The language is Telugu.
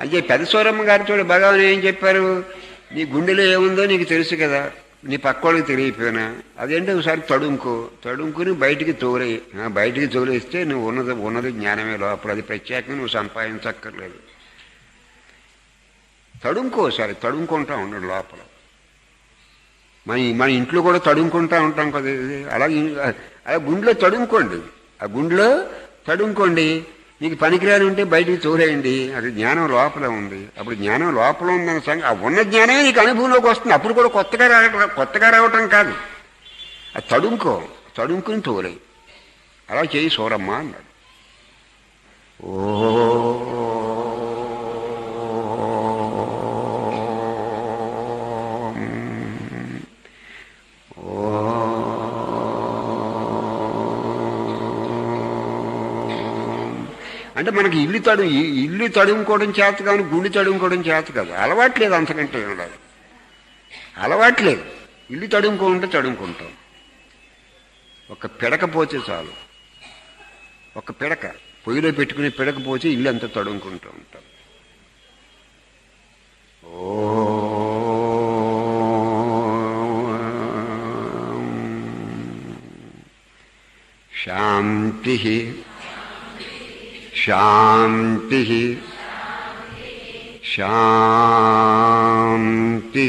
అయ్యే పెద్ద పెదసూరమ్మ గారు చూడ భగవాన్ ఏం చెప్పారు? నీ గుండెలో ఏముందో నీకు తెలుసు కదా. నీ పక్కోళ్ళకి తెలియపోయినా అదేంటి ఒకసారి తడుముకో. తడుంకుని బయటికి తోలే ఆ, బయటికి తోలేస్తే నువ్వు ఉన్నది ఉన్నది జ్ఞానమే లోపల. అది ప్రత్యేకంగా నువ్వు సంపాదించక్కర్లేదు. తడుముకో సరే తడుముకుంటా ఉండడు లోపల. మన మన ఇంట్లో కూడా తడుముకుంటా ఉంటాం కదా అలాగే అలా గుండెలో తడుముకోండి. ఆ గుండెలో తడుముకోండి. నీకు పనికిరాని ఉంటే బయటికి తోలేయండి. అది జ్ఞానం లోపల ఉంది. అప్పుడు జ్ఞానం లోపల ఉందన్న సంగతి ఆ ఉన్న జ్ఞానమే నీకు అనుభవంలోకి వస్తుంది. అప్పుడు కూడా కొత్తగా రావటం కొత్తగా రావటం కాదు. అది తడుముకో. తడుముకుని తోలే. అలా చేయి సూరమ్మ అన్నాడు. అంటే మనకి ఇల్లు తడు ఇల్లు తడుముకోవడం చేత కానీ గుండె తడుముకోవడం చేత కాదు. అలవాట్లేదు అంతకంటే ఏం లేదు. అలవాట్లేదు. ఇల్లు తడుముకుంటే తడుముకుంటాం. ఒక పిడక పోతే చాలు. ఒక పిడక. పొయ్యిలో పెట్టుకుని పిడక పోతే ఇల్లు అంతా తడుముకుంటూ ఉంటాం. ఓ. శాంతి శాంతి శాంతి